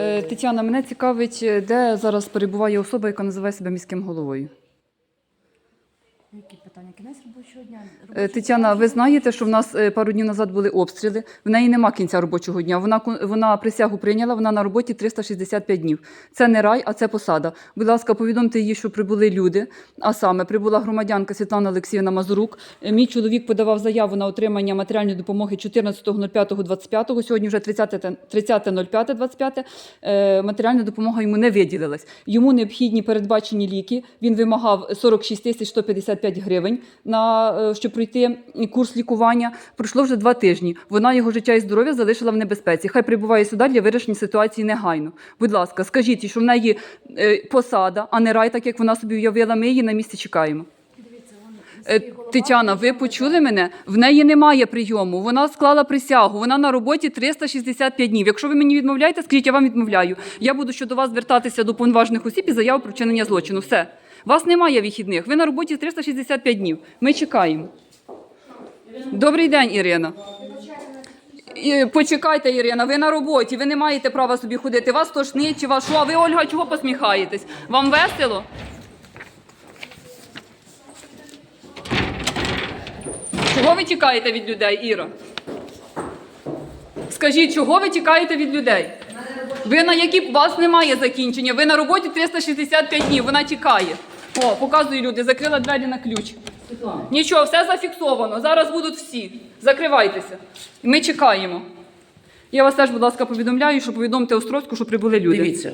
Е, Тетяна, мене цікавить, е, де зараз перебуває особа, яка називає себе міським головою. Які питання? Кінець робочого дня? Е, Робочий Тетяна, ви знаєте, що в нас е, пару днів назад були обстріли. В неї нема кінця робочого дня. Вона вона присягу прийняла. Вона на роботі 365 днів. Це не рай, а це посада. Будь ласка, повідомте їй, що прибули люди. А саме прибула громадянка Світлана Олексіївна Мазурук. Е, Мій чоловік подавав заяву на отримання матеріальної допомоги 14.05.25. Сьогодні вже 30 30.05.25. Е, Матеріальна допомога йому не виділилась. Йому необхідні передбачені ліки. Він вимагав 46 тисяч 155 гривень на е, щоб пройти курс лікування. Пройшло вже два тижні. Вона його життя і здоров'я залишила в небезпеці. Хай прибуває сюди для вирішення ситуації негайно. Будь ласка, скажіть, що в неї е, посада, а не рай, так як вона собі уявила. Ми її на місці чекаємо. Тетяна, ви почули мене? В неї немає прийому. Вона склала присягу. Вона на роботі 365 днів. Якщо ви мені відмовляєте, скажіть, я вам відмовляю. Я буду щодо вас звертатися до повноважних осіб і заяву про вчинення злочину. Все. Вас немає вихідних. Ви на роботі 365 днів. Ми чекаємо. Добрий день, Ірина. Почекайте, Ірина, ви на роботі, ви не маєте права собі ходити. Вас тошнить чи вас що? А ви, Ольга, чого посміхаєтесь? Вам весело? Чого ви тікаєте від людей, Іра? Скажіть, чого ви тікаєте від людей? Ви на які у вас немає закінчення? Ви на роботі 365 днів, вона тікає. О, показую люди, закрила двері на ключ. Нічого, все зафіксовано. Зараз будуть всі. Закривайтеся. Ми чекаємо. Я вас теж, будь ласка, повідомляю, що повідомте Острозьку, що прибули люди. Дивіться.